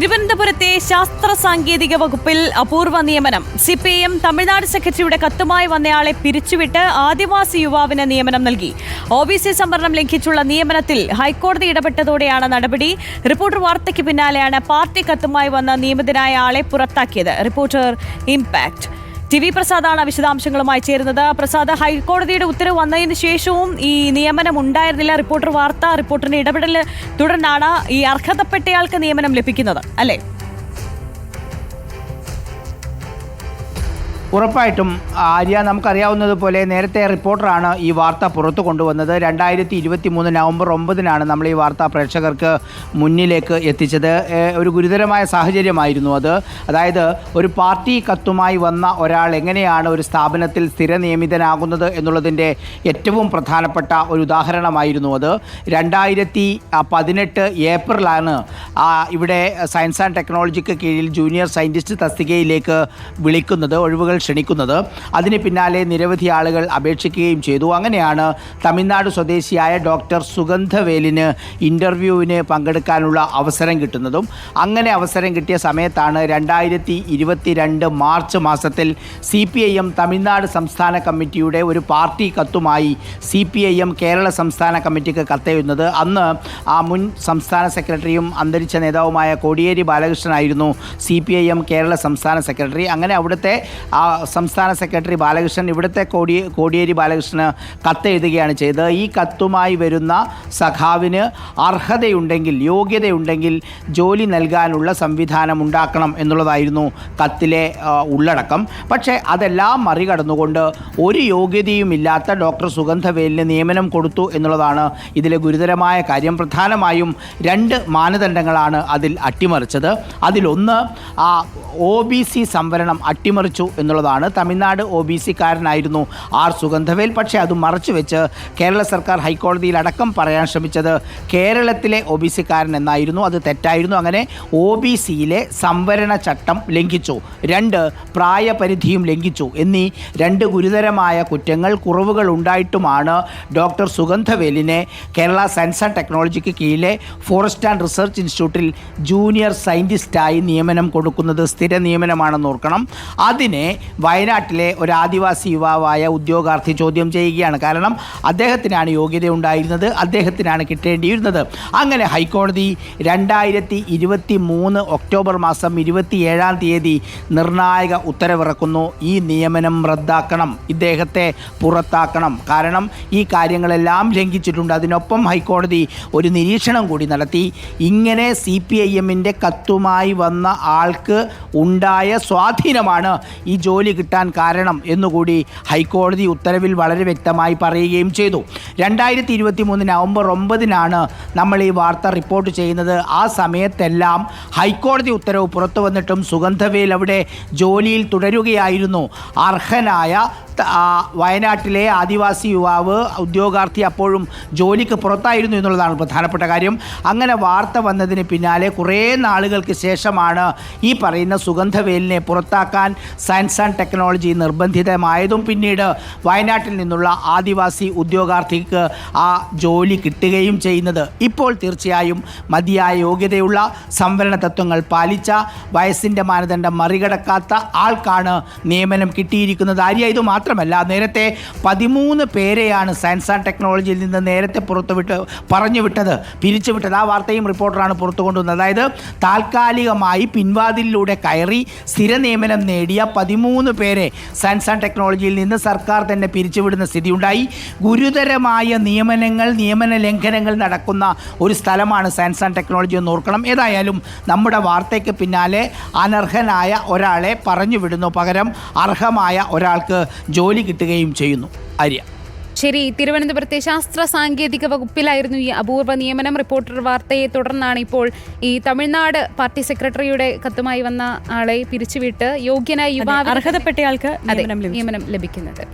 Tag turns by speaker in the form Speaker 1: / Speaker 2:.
Speaker 1: തിരുവനന്തപുരത്തെ ശാസ്ത്ര സാങ്കേതിക വകുപ്പിൽ അപൂർവ നിയമനം. സി പി എം തമിഴ്നാട് സെക്രട്ടറിയുടെ കത്തുമായി വന്നയാളെ പിരിച്ചുവിട്ട് ആദിവാസി യുവാവിന് നിയമനം നൽകി. ഒ ബി സി സംവരണം ലംഘിച്ചുള്ള നിയമനത്തിൽ ഹൈക്കോടതി ഇടപെട്ടതോടെയാണ് നടപടി. റിപ്പോർട്ടർ വാർത്തയ്ക്ക് പിന്നാലെയാണ് പാർട്ടി കത്തുമായി വന്ന നിയമിതനായ ആളെ പുറത്താക്കിയത്. Reporter impact. ടി വി പ്രസാദാണ് വിശദാംശങ്ങളുമായി ചേരുന്നത്. പ്രസാദ് ഹൈക്കോടതിയുടെ ഉത്തരവ് വന്നതിന് ശേഷവും ഈ നിയമനം ഉണ്ടായിരുന്നില്ല. റിപ്പോർട്ടർ വാർത്താ റിപ്പോർട്ടറിന്റെ ഇടപെടൽ തുടർന്നാണ് ഈ അർഹതപ്പെട്ടയാൾക്ക് നിയമനം ലഭിക്കുന്നത്. അല്ലേ?
Speaker 2: ഉറപ്പായിട്ടും ആര്യ നമുക്കറിയാവുന്നതുപോലെ നേരത്തെ റിപ്പോർട്ടറാണ് ഈ വാർത്ത പുറത്തു കൊണ്ടുവന്നത്. രണ്ടായിരത്തി ഇരുപത്തി മൂന്ന് നവംബർ ഒമ്പതിനാണ് നമ്മൾ ഈ വാർത്ത പ്രേക്ഷകർക്ക് മുന്നിലേക്ക് എത്തിച്ചത്. ഒരു ഗുരുതരമായ സാഹചര്യമായിരുന്നു അത്. അതായത് ഒരു പാർട്ടി കത്തുമായി വന്ന ഒരാൾ എങ്ങനെയാണ് ഒരു സ്ഥാപനത്തിൽ സ്ഥിര നിയമിതനാകുന്നത് എന്നുള്ളതിന്റെ ഏറ്റവും പ്രധാനപ്പെട്ട ഒരു ഉദാഹരണമായിരുന്നു അത്. രണ്ടായിരത്തി പതിനെട്ട് ഏപ്രിലാണ് ഇവിടെ സയൻസ് ആൻഡ് ടെക്നോളജിക്ക് കീഴിൽ ജൂനിയർ സയന്റിസ്റ്റ് തസ്തികയിലേക്ക് വിളിക്കുന്നത്. ഒഴിവുകൾ ക്ഷണിക്കുന്നത്. അതിന് പിന്നാലെ നിരവധി ആളുകൾ അപേക്ഷിക്കുകയും ചെയ്തു. അങ്ങനെയാണ് തമിഴ്നാട് സ്വദേശിയായ ഡോക്ടർ സുഗന്ധവേലിന് ഇന്റർവ്യൂവിന് പങ്കെടുക്കാനുള്ള അവസരം കിട്ടുന്നതും. അങ്ങനെ അവസരം കിട്ടിയ സമയത്താണ് രണ്ടായിരത്തി ഇരുപത്തിരണ്ട് മാർച്ച് മാസത്തിൽ C P I M Tamilnadu സംസ്ഥാന കമ്മിറ്റിയുടെ ഒരു party കത്തുമായി C P I M Kerala സംസ്ഥാന കമ്മിറ്റിക്ക് കത്തെഴുതുന്നത് അന്ന് ആ മുൻ സംസ്ഥാന സെക്രട്ടറിയും അന്തരിച്ച നേതാവുമായ Kodiyeri ബാലകൃഷ്ണനായിരുന്നു C P I M Kerala സംസ്ഥാന സെക്രട്ടറി. അങ്ങനെ അവിടുത്തെ ആ സംസ്ഥാന സെക്രട്ടറി ബാലകൃഷ്ണൻ ഇവിടുത്തെ കോടി കോടിയേരി ബാലകൃഷ്ണന് കത്തെഴുതുകയാണ് ചെയ്തത്. ഈ കത്തുമായി വരുന്ന സഖാവിന് അർഹതയുണ്ടെങ്കിൽ യോഗ്യതയുണ്ടെങ്കിൽ ജോലി നൽകാനുള്ള സംവിധാനം ഉണ്ടാക്കണം എന്നുള്ളതായിരുന്നു കത്തിലെ ഉള്ളടക്കം. പക്ഷേ അതെല്ലാം മറികടന്നുകൊണ്ട് ഒരു യോഗ്യതയുമില്ലാത്ത ഡോക്ടർ സുഗന്ധവേലിന് നിയമനം കൊടുത്തു എന്നുള്ളതാണ് ഇതിലെ ഗുരുതരമായ കാര്യം. പ്രധാനമായും രണ്ട് മാനദണ്ഡങ്ങളാണ് അതിൽ അട്ടിമറിച്ചത്. അതിലൊന്ന് ഒ ബി സി സംവരണം അട്ടിമറിച്ചു എന്നുള്ളതാണ് തമിഴ്നാട് ഒ ബി സിക്കാരനായിരുന്നു ആർ സുഗന്ധവേൽ. പക്ഷേ അത് മറച്ചു വെച്ച് കേരള സർക്കാർ ഹൈക്കോടതിയിൽ അടക്കം പറയാൻ ശ്രമിച്ചത് കേരളത്തിലെ ഒ ബി സിക്കാരൻ എന്നായിരുന്നു. അത് തെറ്റായിരുന്നു. അങ്ങനെ ഒ ബി സിയിലെ സംവരണ ചട്ടം ലംഘിച്ചു. രണ്ട് പ്രായപരിധിയും ലംഘിച്ചു. എന്നീ രണ്ട് ഗുരുതരമായ കുറ്റങ്ങൾ കുറവുകൾ ഉണ്ടായിട്ടുമാണ് ഡോക്ടർ സുഗന്ധവേലിനെ കേരള സയൻസ് ആൻഡ് ടെക്നോളജിക്ക് കീഴിലെ ഫോറസ്റ്റ് ആൻഡ് റിസർച്ച് ഇൻസ്റ്റിറ്റ്യൂട്ടിൽ ജൂനിയർ സയന്റിസ്റ്റായി നിയമനം കൊടുക്കുന്നത് സ്ഥിര നിയമനമാണെന്ന് ഓർക്കണം. അതിനെ വയനാട്ടിലെ ഒരു ആദിവാസി യുവാവായ ഉദ്യോഗാർത്ഥി ചോദ്യം ചെയ്യുകയാണ്. കാരണം അദ്ദേഹത്തിനാണ് യോഗ്യത ഉണ്ടായിരുന്നത് അദ്ദേഹത്തിനാണ് കിട്ടേണ്ടിയിരുന്നത്. അങ്ങനെ ഹൈക്കോടതി രണ്ടായിരത്തി ഇരുപത്തി മൂന്ന് ഒക്ടോബർ മാസം ഇരുപത്തിയേഴാം തീയതി നിർണായക ഉത്തരവിറക്കുന്നു. ഈ നിയമനം റദ്ദാക്കണം ഇദ്ദേഹത്തെ പുറത്താക്കണം. കാരണം ഈ കാര്യങ്ങളെല്ലാം ലംഘിച്ചിട്ടുണ്ട്. അതിനൊപ്പം ഹൈക്കോടതി ഒരു നിരീക്ഷണം കൂടി നടത്തി. ഇങ്ങനെ സി പി ഐ എമ്മിന്റെ കത്തുമായി വന്ന ആൾക്ക് ഉണ്ടായ സ്വാധീനമാണ് ഈ ജോലി കിട്ടാൻ കാരണം എന്നുകൂടി ഹൈക്കോടതി ഉത്തരവിൽ വളരെ വ്യക്തമായി പറയുകയും ചെയ്തു. രണ്ടായിരത്തി ഇരുപത്തി മൂന്ന് നവംബർ ഒമ്പതിനാണ് നമ്മൾ ഈ വാർത്ത റിപ്പോർട്ട് ചെയ്യുന്നത്. ആ സമയത്തെല്ലാം ഹൈക്കോടതി ഉത്തരവ് പുറത്തു വന്നിട്ടും സുഗന്ധവേൽ അവിടെ ജോലിയിൽ തുടരുകയായിരുന്നു. അർഹനായ വയനാട്ടിലെ ആദിവാസി യുവാവ് ഉദ്യോഗാർത്ഥി അപ്പോഴും ജോലിക്ക് പുറത്തായിരുന്നു എന്നുള്ളതാണ് പ്രധാനപ്പെട്ട കാര്യം. അങ്ങനെ വാർത്ത വന്നതിന് പിന്നാലെ കുറേ നാളുകൾക്ക് ശേഷമാണ് ഈ പറയുന്ന സുഗന്ധവേലിനെ പുറത്താക്കാൻ സയൻസ് ആൻഡ് ടെക്നോളജി നിർബന്ധിതമായതും. പിന്നീട് വയനാട്ടിൽ നിന്നുള്ള ആദിവാസി ഉദ്യോഗാർത്ഥിക്ക് ആ ജോലി കിട്ടുകയും ചെയ്യുന്നത്. ഇപ്പോൾ തീർച്ചയായും മതിയായ യോഗ്യതയുള്ള സംവരണ തത്വങ്ങൾ പാലിച്ച വയസ്സിന്റെ മാനദണ്ഡം മറികടക്കാത്ത ആൾക്കാണ് നിയമനം കിട്ടിയിരിക്കുന്നത്. ആര്യ ഇത് മാത്രമല്ല നേരത്തെ പതിമൂന്ന് പേരെയാണ് സയൻസ് ആൻഡ് ടെക്നോളജിയിൽ നിന്ന് നേരത്തെ പുറത്തുവിട്ട് പറഞ്ഞു വിട്ടത് പിരിച്ചുവിട്ടത് ആ വാർത്തയും റിപ്പോർട്ടറാണ് പുറത്തു കൊണ്ടുവന്നത്. അതായത് താൽക്കാലികമായി പിൻവാതിലിലൂടെ കയറി സ്ഥിര നിയമനം നേടിയ പതിമൂന്ന് പേരെ സയൻസ് ആൻഡ് ടെക്നോളജിയിൽ നിന്ന് സർക്കാർ തന്നെ പിരിച്ചുവിടുന്ന സ്ഥിതിയുണ്ടായി. ഗുരുതരമായ നിയമനങ്ങൾ നിയമന ലംഘനങ്ങൾ നടക്കുന്ന ഒരു സ്ഥലമാണ് സയൻസ് ആൻഡ് ടെക്നോളജി എന്ന് ഓർക്കണം. ഏതായാലും നമ്മുടെ വാർത്തയ്ക്ക് പിന്നാലെ അനർഹനായ ഒരാളെ പറഞ്ഞു വിടുന്നു. പകരം അർഹമായ ഒരാൾക്ക് ജോലി കിട്ടുകയും ചെയ്യുന്നു. ആര്യ.
Speaker 3: ശരി തിരുവനന്തപുരത്തെ ശാസ്ത്ര സാങ്കേതിക വകുപ്പിലായിരുന്നു ഈ അപൂർവ നിയമനം. റിപ്പോർട്ടർ വാർത്തയെ തുടർന്നാണ് ഇപ്പോൾ ഈ തമിഴ്നാട് പാർട്ടി സെക്രട്ടറിയുടെ കത്തുമായി വന്ന ആളെ പിരിച്ചുവിട്ട് യോഗ്യനായ യുവാവ്
Speaker 1: അർഹതപ്പെട്ടയാൾക്ക് നിയമനം
Speaker 3: നിയമനം ലഭിക്കുന്നത്.